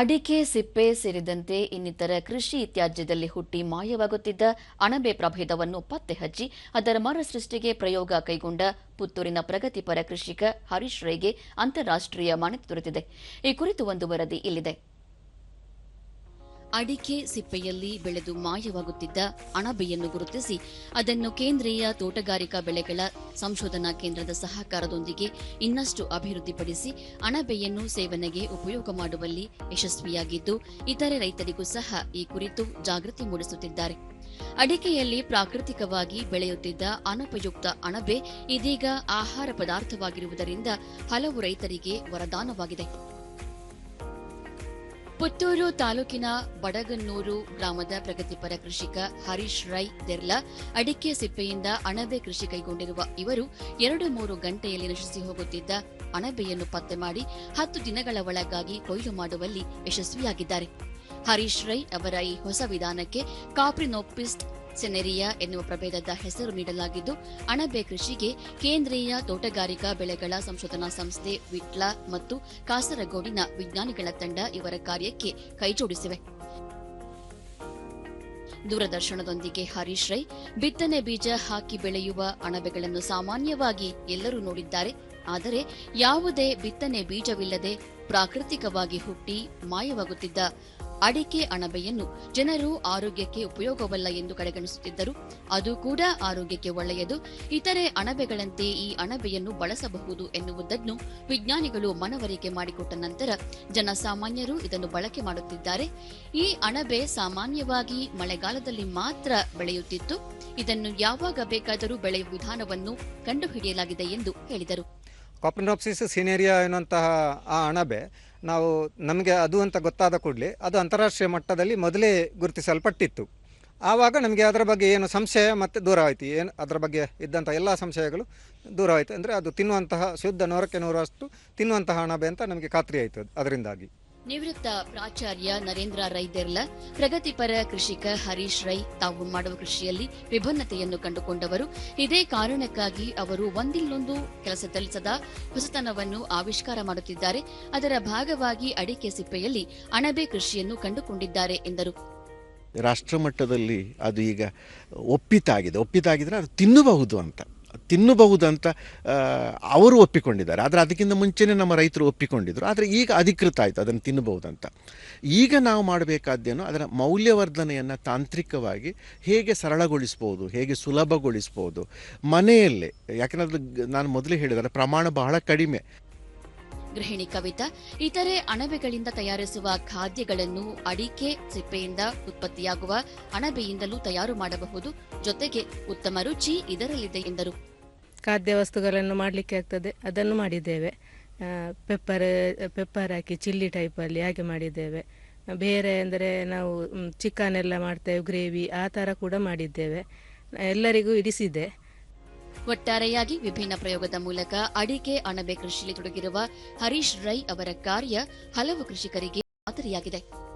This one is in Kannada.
ಅಡಿಕೆ, ಸಿಪ್ಪೆ ಸೇರಿದಂತೆ ಇನ್ನಿತರ ಕೃಷಿ ಇತ್ಯಾಜ್ಯದಲ್ಲಿ ಹುಟ್ಟಿ ಮಾಯವಾಗುತ್ತಿದ್ದ ಅಣಬೆ ಪ್ರಭೇದವನ್ನು ಪತ್ತೆ ಹಚ್ಚಿ ಅದರ ಮರುಸೃಷ್ಟಿಗೆ ಪ್ರಯೋಗ ಕೈಗೊಂಡ ಪುತ್ತೂರಿನ ಪ್ರಗತಿಪರ ಕೃಷಿಕ ಹರೀಶ್ ರೈಗೆ ಅಂತಾರಾಷ್ಟ್ರೀಯ ಮಾನ್ಯತೆ ದೊರೆತಿದೆ. ಈ ಕುರಿತು ಒಂದು ವರದಿ ಇಲ್ಲಿದೆ. ಅಡಿಕೆ ಸಿಪ್ಪೆಯಲ್ಲಿ ಬೆಳೆದು ಮಾಯವಾಗುತ್ತಿದ್ದ ಅಣಬೆಯನ್ನು ಗುರುತಿಸಿ ಅದನ್ನು ಕೇಂದ್ರೀಯ ತೋಟಗಾರಿಕಾ ಬೆಳೆಗಳ ಸಂಶೋಧನಾ ಕೇಂದ್ರದ ಸಹಕಾರದೊಂದಿಗೆ ಇನ್ನಷ್ಟು ಅಭಿವೃದ್ಧಿಪಡಿಸಿ ಅಣಬೆಯನ್ನು ಸೇವನೆಗೆ ಉಪಯೋಗ ಮಾಡುವಲ್ಲಿ ಯಶಸ್ವಿಯಾಗಿದ್ದು, ಇತರೆ ರೈತರಿಗೂ ಸಹ ಈ ಕುರಿತು ಜಾಗೃತಿ ಮೂಡಿಸುತ್ತಿದ್ದಾರೆ. ಅಡಿಕೆಯಲ್ಲಿ ಪ್ರಾಕೃತಿಕವಾಗಿ ಬೆಳೆಯುತ್ತಿದ್ದ ಅನುಪಯುಕ್ತ ಅಣಬೆ ಇದೀಗ ಆಹಾರ ಪದಾರ್ಥವಾಗಿರುವುದರಿಂದ ಹಲವು ರೈತರಿಗೆ ವರದಾನವಾಗಿದೆ. ಪುತ್ತೂರು ತಾಲೂಕಿನ ಬಡಗನ್ನೂರು ಗ್ರಾಮದ ಪ್ರಗತಿಪರ ಕೃಷಿಕ ಹರೀಶ್ ರೈ ದೆರ್ಲಾ ಅಡಿಕೆ ಸಿಪ್ಪೆಯಿಂದ ಅಣಬೆ ಕೃಷಿ ಕೈಗೊಂಡಿರುವ ಇವರು ಎರಡು ಮೂರು ಗಂಟೆಯಲ್ಲಿ ನಶಿಸಿ ಹೋಗುತ್ತಿದ್ದ ಅಣಬೆಯನ್ನು ಪತ್ತೆ ಮಾಡಿ ಹತ್ತು ದಿನಗಳ ಒಳಗಾಗಿ ಕೊಯ್ಲು ಮಾಡುವಲ್ಲಿ ಯಶಸ್ವಿಯಾಗಿದ್ದಾರೆ. ಹರೀಶ್ ರೈ ಅವರ ಈ ಹೊಸ ವಿಧಾನಕ್ಕೆ ಕಾಪ್ರಿನೋಪಿಸ್ಟ್ ಸೆನೆರಿಯಾ ಎನ್ನುವ ಪ್ರಭೇದದ ಹೆಸರು ನೀಡಲಾಗಿದ್ದು, ಅಣಬೆ ಕೃಷಿಗೆ ಕೇಂದ್ರೀಯ ತೋಟಗಾರಿಕಾ ಬೆಳೆಗಳ ಸಂಶೋಧನಾ ಸಂಸ್ಥೆ ವಿಟ್ಲ ಮತ್ತು ಕಾಸರಗೋಡಿನ ವಿಜ್ಞಾನಿಗಳ ತಂಡ ಇವರ ಕಾರ್ಯಕ್ಕೆ ಕೈಜೋಡಿಸಿವೆ. ದೂರದರ್ಶನದೊಂದಿಗೆ ಹರೀಶ್ ರೈ, ಬಿತ್ತನೆ ಬೀಜ ಹಾಕಿ ಬೆಳೆಯುವ ಅಣಬೆಗಳನ್ನು ಸಾಮಾನ್ಯವಾಗಿ ಎಲ್ಲರೂ ನೋಡಿದ್ದಾರೆ. ಆದರೆ ಯಾವುದೇ ಬಿತ್ತನೆ ಬೀಜವಿಲ್ಲದೆ ಪ್ರಾಕೃತಿಕವಾಗಿ ಹುಟ್ಟಿ ಮಾಯವಾಗುತ್ತಿದ್ದ ಅಡಿಕೆ ಅಣಬೆಯನ್ನು ಜನರು ಆರೋಗ್ಯಕ್ಕೆ ಉಪಯೋಗವಲ್ಲ ಎಂದು ಕಡೆಗಣಿಸುತ್ತಿದ್ದರು. ಅದು ಕೂಡ ಆರೋಗ್ಯಕ್ಕೆ ಒಳ್ಳೆಯದು. ಇತರೆ ಅಣಬೆಗಳಂತೆ ಈ ಅಣಬೆಯನ್ನು ಬಳಸಬಹುದು ಎನ್ನುವುದನ್ನು ವಿಜ್ಞಾನಿಗಳು ಮನವರಿಕೆ ಮಾಡಿಕೊಟ್ಟ ನಂತರ ಜನಸಾಮಾನ್ಯರು ಇದನ್ನು ಬಳಕೆ ಮಾಡುತ್ತಿದ್ದಾರೆ. ಈ ಅಣಬೆ ಸಾಮಾನ್ಯವಾಗಿ ಮಳೆಗಾಲದಲ್ಲಿ ಮಾತ್ರ ಬೆಳೆಯುತ್ತಿತ್ತು. ಇದನ್ನು ಯಾವಾಗ ಬೇಕಾದರೂ ಬೆಳೆಯುವ ವಿಧಾನವನ್ನು ಕಂಡುಹಿಡಿಯಲಾಗಿದೆ ಎಂದು ಹೇಳಿದರು. ಕಾಪ್ರಿನೋಪ್ಸಿಸ್ ಸಿನೇರಿಯಾ ಎನ್ನುವಂತಹ ಆ ಅಣಬೆ, ನಾವು ನಮಗೆ ಅದು ಅಂತ ಗೊತ್ತಾದ ಕೂಡಲೇ ಅದು ಅಂತಾರಾಷ್ಟ್ರೀಯ ಮಟ್ಟದಲ್ಲಿ ಮೊದಲೇ ಗುರುತಿಸಲ್ಪಟ್ಟಿತ್ತು. ಆವಾಗ ನಮಗೆ ಅದರ ಬಗ್ಗೆ ಏನು ಸಂಶಯ ಮತ್ತು ದೂರವಾಯಿತು ಏನು ಅದರ ಬಗ್ಗೆ ಇದ್ದಂಥ ಎಲ್ಲ ಸಂಶಯಗಳು ದೂರವಾಯಿತು ಅಂದರೆ ಅದು ತಿನ್ನುವಂತಹ ಶುದ್ಧ ನೂರಕ್ಕೆ ನೂರಷ್ಟು ತಿನ್ನುವಂತಹ ಅಣಬೆ ಅಂತ ನಮಗೆ ಖಾತ್ರಿ ಆಯಿತು ಅದರಿಂದಾಗಿ. ನಿವೃತ್ತ ಪ್ರಾಚಾರ್ಯ ನರೇಂದ್ರ ರೈ ದೆರ್ಲ, ಪ್ರಗತಿಪರ ಕೃಷಿಕ ಹರೀಶ್ ರೈ ತಾವು ಮಾಡುವ ಕೃಷಿಯಲ್ಲಿ ವಿಭಿನ್ನತೆಯನ್ನು ಕಂಡುಕೊಂಡವರು. ಇದೇ ಕಾರಣಕ್ಕಾಗಿ ಅವರು ಒಂದಿಲ್ಲೊಂದು ಕೆಲಸದಲ್ಲಿ ಸದಾ ಹೊಸತನವನ್ನು ಆವಿಷ್ಕಾರ ಮಾಡುತ್ತಿದ್ದಾರೆ. ಅದರ ಭಾಗವಾಗಿ ಅಡಿಕೆ ಸಿಪ್ಪೆಯಲ್ಲಿ ಅಣಬೆ ಕೃಷಿಯನ್ನು ಕಂಡುಕೊಂಡಿದ್ದಾರೆ ಎಂದರು. ರಾಷ್ಟ್ರ ಮಟ್ಟದಲ್ಲಿ ಅದು ಈಗ ಒಪ್ಪಿತಾಗಿದೆ. ಒಪ್ಪಿತಾಗಿದ್ರೆ ಅದು ತಿನ್ನಬಹುದು ಅಂತ. ತಿನ್ನಬಹುದು ಅಂತ ಅವರು ಒಪ್ಪಿಕೊಂಡಿದ್ದಾರೆ. ಆದರೆ ಅದಕ್ಕಿಂತ ಮುಂಚೆನೇ ನಮ್ಮ ರೈತರು ಒಪ್ಪಿಕೊಂಡಿದ್ದರು ಆದರೆ ಈಗ ಅಧಿಕೃತ ಆಯಿತು ಅದನ್ನು ತಿನ್ನಬಹುದು ಅಂತ ಈಗ ನಾವು ಮಾಡಬೇಕಾದ್ದೇನು ಅದರ ಮೌಲ್ಯವರ್ಧನೆಯನ್ನು ತಾಂತ್ರಿಕವಾಗಿ ಹೇಗೆ ಸರಳಗೊಳಿಸ್ಬೋದು, ಹೇಗೆ ಸುಲಭಗೊಳಿಸ್ಬೋದು ಮನೆಯಲ್ಲೇ, ಯಾಕೆಂದರೆ ನಾನು ಮೊದಲೇ ಹೇಳಿದರೆ ಪ್ರಮಾಣ ಬಹಳ ಕಡಿಮೆ. ಗೃಹಿಣಿ ಕವಿತಾ, ಇತರೆ ಅಣಬೆಗಳಿಂದ ತಯಾರಿಸುವ ಖಾದ್ಯಗಳನ್ನು ಅಡಿಕೆ, ಸಿಪ್ಪೆಯಿಂದ ಉತ್ಪತ್ತಿಯಾಗುವ ಅಣಬೆಯಿಂದಲೂ ತಯಾರು ಮಾಡಬಹುದು. ಜೊತೆಗೆ ಉತ್ತಮ ರುಚಿ ಇದರಲ್ಲಿದೆ ಎಂದರು. ಖಾದ್ಯ ವಸ್ತುಗಳನ್ನು ಮಾಡಲಿಕ್ಕೆ ಆಗ್ತದೆ. ಅದನ್ನು ಮಾಡಿದ್ದೇವೆ. ಪೆಪ್ಪರ್ ಪೆಪ್ಪರ್ ಹಾಕಿ ಚಿಲ್ಲಿ ಟೈಪಲ್ಲಿ ಹಾಗೆ ಮಾಡಿದ್ದೇವೆ. ಬೇರೆ ಅಂದರೆ ನಾವು, ಚಿಕನ್ ಎಲ್ಲ ಮಾಡ್ತೇವೆ, ಗ್ರೇವಿ ಆ ಥರ ಕೂಡ ಮಾಡಿದ್ದೇವೆ. ಎಲ್ಲರಿಗೂ ಇಡಿಸಿದೆ ಒಟ್ಟಾರೆಯಾಗಿ ವಿಭಿನ್ನ ಪ್ರಯೋಗದ ಮೂಲಕ ಅಡಿಕೆ ಅಣಬೆ ಕೃಷಿಯಲ್ಲಿ ತೊಡಗಿರುವ ಹರೀಶ್ ರೈ ಅವರ ಕಾರ್ಯ ಹಲವು ಕೃಷಿಕರಿಗೆ ಮಾದರಿಯಾಗಿದೆ.